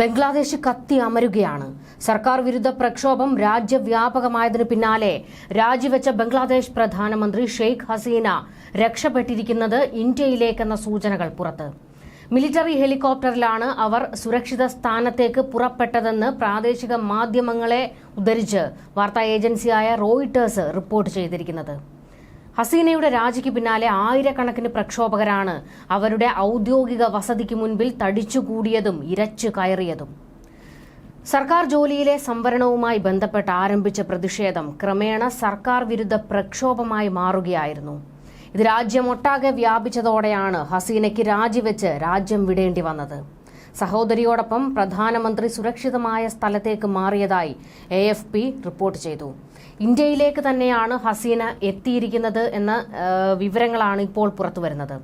ബംഗ്ലാദേശ് കത്തി അമരുകയാണ്. സർക്കാർ വിരുദ്ധ പ്രക്ഷോഭം രാജ്യവ്യാപകമായതിനു പിന്നാലെ രാജിവെച്ച ബംഗ്ലാദേശ് പ്രധാനമന്ത്രി ഷെയ്ഖ് ഹസീന രക്ഷപ്പെട്ടിരിക്കുന്നത് ഇന്ത്യയിലേക്കെന്ന സൂചനകൾ പുറത്ത്. മിലിറ്ററി ഹെലികോപ്റ്ററിലാണ് അവർ സുരക്ഷിത സ്ഥാനത്തേക്ക് പുറപ്പെട്ടതെന്ന് പ്രാദേശിക മാധ്യമങ്ങളെ ഉദ്ധരിച്ച് വാർത്താ ഏജൻസിയായ റോയിട്ടേഴ്സ് റിപ്പോർട്ട് ചെയ്തിരിക്കുന്നത്. ഹസീനയുടെ രാജിക്ക് പിന്നാലെ ആയിരക്കണക്കിന് പ്രക്ഷോഭകരാണ് അവരുടെ ഔദ്യോഗിക വസതിക്ക് മുൻപിൽ തടിച്ചുകൂടിയതും ഇരച്ചു കയറിയതും. സർക്കാർ ജോലിയിലെ സംവരണവുമായി ബന്ധപ്പെട്ട് ആരംഭിച്ച പ്രതിഷേധം ക്രമേണ സർക്കാർ വിരുദ്ധ പ്രക്ഷോഭമായി മാറുകയായിരുന്നു. ഇത് രാജ്യമൊട്ടാകെ വ്യാപിച്ചതോടെയാണ് ഹസീനയ്ക്ക് രാജിവെച്ച് രാജ്യം വിടേണ്ടി വന്നത്. സഹോദരിയോടൊപ്പം പ്രധാനമന്ത്രി സുരക്ഷിതമായ സ്ഥലത്തേക്ക് മാറിയതായി എ റിപ്പോർട്ട് ചെയ്തു. ഇന്ത്യയിലേക്ക് തന്നെയാണ് ഹസീന എത്തിയിരിക്കുന്നത് എന്ന വിവരങ്ങളാണ് ഇപ്പോൾ പുറത്തു വരുന്നത്.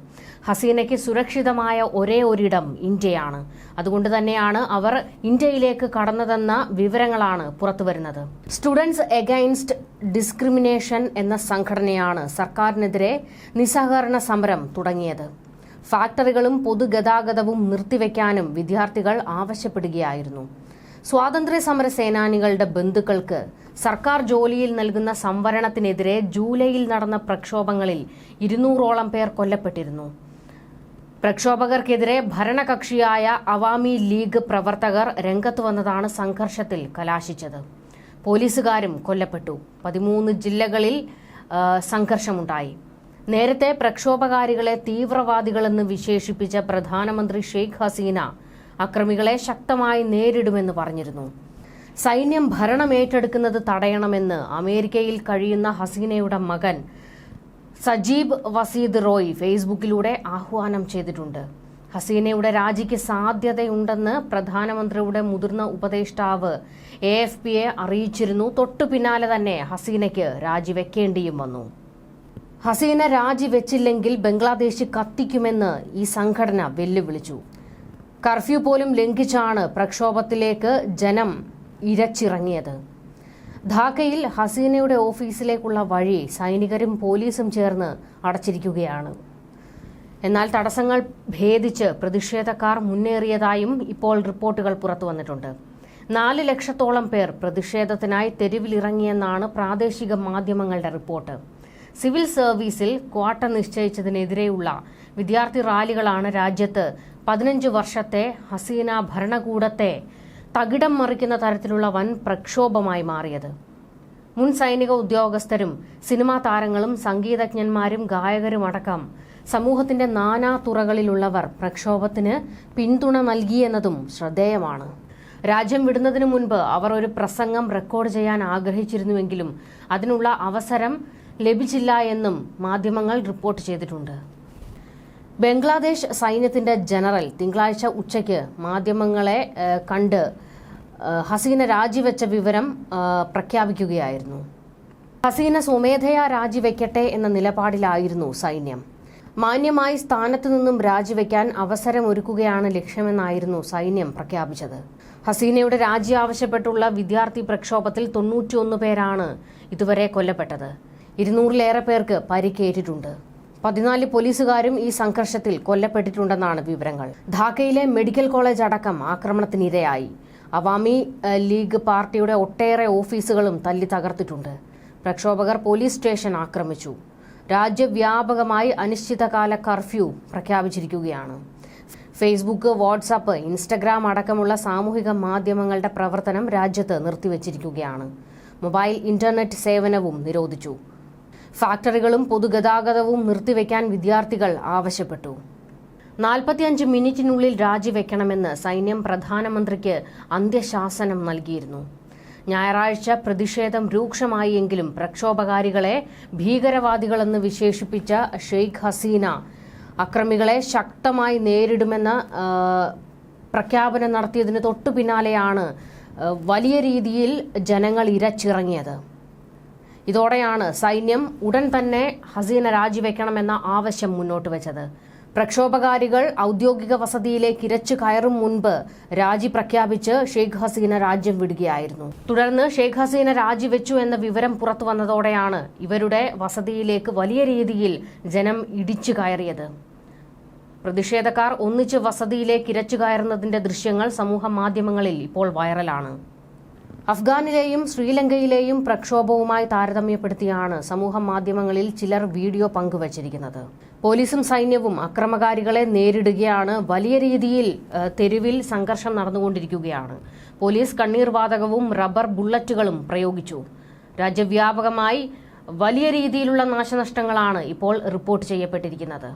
ഹസീനയ്ക്ക് സുരക്ഷിതമായ ഒരേ ഒരിടം ഇന്ത്യയാണ്. അതുകൊണ്ട് തന്നെയാണ് അവർ ഇന്ത്യയിലേക്ക് കടന്നതെന്ന വിവരങ്ങളാണ് പുറത്തു വരുന്നത്. സ്റ്റുഡൻസ് എഗൈൻസ്റ്റ് ഡിസ്ക്രിമിനേഷൻ എന്ന സംഘടനയാണ് സർക്കാരിനെതിരെ നിസ്സഹകരണ സമരം തുടങ്ങിയത്. ഫാക്ടറികളും പൊതുഗതാഗതവും നിർത്തിവെക്കാനും വിദ്യാർത്ഥികൾ ആവശ്യപ്പെടുകയായിരുന്നു. സ്വാതന്ത്ര്യ സമര സേനാനികളുടെ ബന്ധുക്കൾക്ക് സർക്കാർ ജോലിയിൽ നൽകുന്ന സംവരണത്തിനെതിരെ ജൂലൈയിൽ നടന്ന പ്രക്ഷോഭങ്ങളിൽ ഇരുന്നൂറോളം പേർ കൊല്ലപ്പെട്ടിരുന്നു. പ്രക്ഷോഭകർക്കെതിരെ ഭരണകക്ഷിയായ അവാമി ലീഗ് പ്രവർത്തകർ രംഗത്ത് വന്നതാണ് സംഘർഷത്തിൽ കലാശിച്ചത്. പോലീസുകാരും കൊല്ലപ്പെട്ടു. പതിമൂന്ന് ജില്ലകളിൽ സംഘർഷമുണ്ടായി. നേരത്തെ പ്രക്ഷോഭകാരികളെ തീവ്രവാദികളെന്ന് വിശേഷിപ്പിച്ച പ്രധാനമന്ത്രി ഷെയ്ഖ് ഹസീന അക്രമികളെ ശക്തമായി നേരിടുമെന്ന് പറഞ്ഞിരുന്നു. സൈന്യം ഭരണം ഏറ്റെടുക്കുന്നത് തടയണമെന്ന് അമേരിക്കയിൽ കഴിയുന്ന ഹസീനയുടെ മകൻ സജീബ് വസീദ് റോയ് ഫേസ്ബുക്കിലൂടെ ആഹ്വാനം ചെയ്തിട്ടുണ്ട്. ഹസീനയുടെ രാജിക്ക് സാധ്യതയുണ്ടെന്ന് പ്രധാനമന്ത്രിയുടെ മുതിർന്ന ഉപദേഷ്ടാവ് എ എഫ് പിയെ അറിയിച്ചിരുന്നു. തൊട്ടു പിന്നാലെ തന്നെ ഹസീനയ്ക്ക് രാജിവെക്കേണ്ടിയും വന്നു. ഹസീന രാജിവെച്ചില്ലെങ്കിൽ ബംഗ്ലാദേശ് കത്തിക്കുമെന്ന് ഈ സംഘടന വെല്ലുവിളിച്ചു. കർഫ്യൂ പോലും ലംഘിച്ചാണ് പ്രക്ഷോഭത്തിലേക്ക് ജനം ഇരച്ചിറങ്ങിയത്. ധാക്കയിൽ ഹസീനയുടെ ഓഫീസിലേക്കുള്ള വഴി സൈനികരും പോലീസും ചേർന്ന് അടച്ചിരിക്കുകയാണ്. എന്നാൽ തടസ്സങ്ങൾ ഭേദിച്ച് പ്രതിഷേധക്കാർ മുന്നേറിയതായും ഇപ്പോൾ റിപ്പോർട്ടുകൾ പുറത്തു വന്നിട്ടുണ്ട്. നാല് ലക്ഷത്തോളം പേർ പ്രതിഷേധത്തിനായി തെരുവിലിറങ്ങിയെന്നാണ് പ്രാദേശിക മാധ്യമങ്ങളുടെ റിപ്പോർട്ട്. സിവിൽ സർവീസിൽ ക്വാട്ട നിശ്ചയിച്ചതിനെതിരെയുള്ള വിദ്യാർത്ഥി റാലികളാണ് രാജ്യത്ത് പതിനഞ്ച് വർഷത്തെ ഹസീന ഭരണകൂടത്തെ തകിടം മറിക്കുന്ന തരത്തിലുള്ള വൻ പ്രക്ഷോഭമായി മാറിയത്. മുൻ സൈനിക ഉദ്യോഗസ്ഥരും സിനിമാ താരങ്ങളും സംഗീതജ്ഞന്മാരും ഗായകരുമടക്കം സമൂഹത്തിന്റെ നാനാ തുറകളിലുള്ളവർ പ്രക്ഷോഭത്തിന് പിന്തുണ നൽകിയെന്നതും ശ്രദ്ധേയമാണ്. രാജ്യം വിടുന്നതിനു മുൻപ് അവർ ഒരു പ്രസംഗം റെക്കോർഡ് ചെയ്യാൻ ആഗ്രഹിച്ചിരുന്നുവെങ്കിലും അതിനുള്ള അവസരം ലഭിച്ചില്ല എന്നും മാധ്യമങ്ങൾ റിപ്പോർട്ട് ചെയ്തിട്ടുണ്ട്. ബംഗ്ലാദേശ് സൈന്യത്തിന്റെ ജനറൽ തിങ്കളാഴ്ച ഉച്ചയ്ക്ക് മാധ്യമങ്ങളെ കണ്ട് ഹസീന രാജിവെച്ച വിവരം പ്രഖ്യാപിക്കുകയായിരുന്നു. ഹസീന സ്വമേധയാ രാജിവെക്കട്ടെ എന്ന നിലപാടിലായിരുന്നു സൈന്യം. മാന്യമായി സ്ഥാനത്തു നിന്നും രാജിവെക്കാൻ അവസരം ഒരുക്കുകയാണ് ലക്ഷ്യമെന്നായിരുന്നു സൈന്യം പ്രഖ്യാപിച്ചത്. ഹസീനയുടെ രാജി ആവശ്യപ്പെട്ടുള്ള വിദ്യാർത്ഥി പ്രക്ഷോഭത്തിൽ തൊണ്ണൂറ്റിയൊന്ന് പേരാണ് ഇതുവരെ കൊല്ലപ്പെട്ടത്. ഇരുന്നൂറിലേറെ പേർക്ക് പരിക്കേറ്റിട്ടുണ്ട്. പതിനാല് പോലീസുകാരും ഈ സംഘർഷത്തിൽ കൊല്ലപ്പെട്ടിട്ടുണ്ടെന്നാണ് വിവരങ്ങൾ. ധാക്കയിലെ മെഡിക്കൽ കോളേജ് അടക്കം ആക്രമണത്തിനിരയായി. അവാമി ലീഗ് പാർട്ടിയുടെ ഒട്ടേറെ ഓഫീസുകളും തല്ലി തകർത്തിട്ടുണ്ട്. പ്രക്ഷോഭകർ പോലീസ് സ്റ്റേഷൻ ആക്രമിച്ചു. രാജ്യവ്യാപകമായി അനിശ്ചിതകാല കർഫ്യൂ പ്രഖ്യാപിച്ചിരിക്കുകയാണ്. ഫേസ്ബുക്ക് വാട്സാപ്പ് ഇൻസ്റ്റഗ്രാം അടക്കമുള്ള സാമൂഹിക മാധ്യമങ്ങളുടെ പ്രവർത്തനം രാജ്യത്ത് നിർത്തിവച്ചിരിക്കുകയാണ്. മൊബൈൽ ഇന്റർനെറ്റ് സേവനവും നിരോധിച്ചു. ഫാക്ടറികളും പൊതുഗതാഗതവും നിർത്തിവെക്കാൻ വിദ്യാർത്ഥികൾ ആവശ്യപ്പെട്ടു. നാൽപ്പത്തിയഞ്ച് മിനിറ്റിനുള്ളിൽ രാജിവെക്കണമെന്ന് സൈന്യം പ്രധാനമന്ത്രിക്ക് അന്ത്യശാസനം നൽകിയിരുന്നു. ഞായറാഴ്ച പ്രതിഷേധം രൂക്ഷമായി എങ്കിലും പ്രക്ഷോഭകാരികളെ ഭീകരവാദികളെന്ന് വിശേഷിപ്പിച്ച ഷെയ്ഖ് ഹസീന അക്രമികളെ ശക്തമായി നേരിടുമെന്ന പ്രഖ്യാപനം നടത്തിയതിന് തൊട്ടു പിന്നാലെയാണ് വലിയ രീതിയിൽ ജനങ്ങൾ ഇരച്ചിറങ്ങിയത്. ഇതോടെയാണ് സൈന്യം ഉടൻ തന്നെ ഹസീന രാജിവെക്കണമെന്ന ആവശ്യം മുന്നോട്ട് വെച്ചത്. പ്രക്ഷോഭകാരികൾ ഔദ്യോഗിക വസതിയിലേക്ക് ഇരച്ചു കയറും മുൻപ് രാജി പ്രഖ്യാപിച്ച് ഷെയ്ഖ് ഹസീന രാജ്യം വിടുകയായിരുന്നു. തുടർന്ന് ഷെയ്ഖ് ഹസീന രാജിവെച്ചു എന്ന വിവരം പുറത്തു വന്നതോടെയാണ് ഇവരുടെ വസതിയിലേക്ക് വലിയ രീതിയിൽ ജനം ഇടിച്ചു കയറിയത്. പ്രതിഷേധക്കാർ ഒന്നിച്ച് വസതിയിലേക്ക് ഇരച്ചു കയറുന്നതിന്റെ ദൃശ്യങ്ങൾ സമൂഹ മാധ്യമങ്ങളിൽ ഇപ്പോൾ വൈറലാണ്. അഫ്ഗാനിലെയും ശ്രീലങ്കയിലെയും പ്രക്ഷോഭവുമായി താരതമ്യപ്പെടുത്തിയാണ് സമൂഹ മാധ്യമങ്ങളിൽ ചിലർ വീഡിയോ പങ്കുവച്ചിരിക്കുന്നത്. പോലീസും സൈന്യവും അക്രമകാരികളെ നേരിടുകയാണ് വലിയ രീതിയിൽ തെരുവിൽ സംഘർഷം നടന്നുകൊണ്ടിരിക്കുകയാണ്. പോലീസ് കണ്ണീർവാതകവും റബ്ബർ ബുള്ളറ്റുകളും പ്രയോഗിച്ചു. രാജ്യവ്യാപകമായി വലിയ രീതിയിലുള്ള നാശനഷ്ടങ്ങളാണ് ഇപ്പോൾ റിപ്പോർട്ട് ചെയ്യപ്പെട്ടിരിക്കുന്നത്.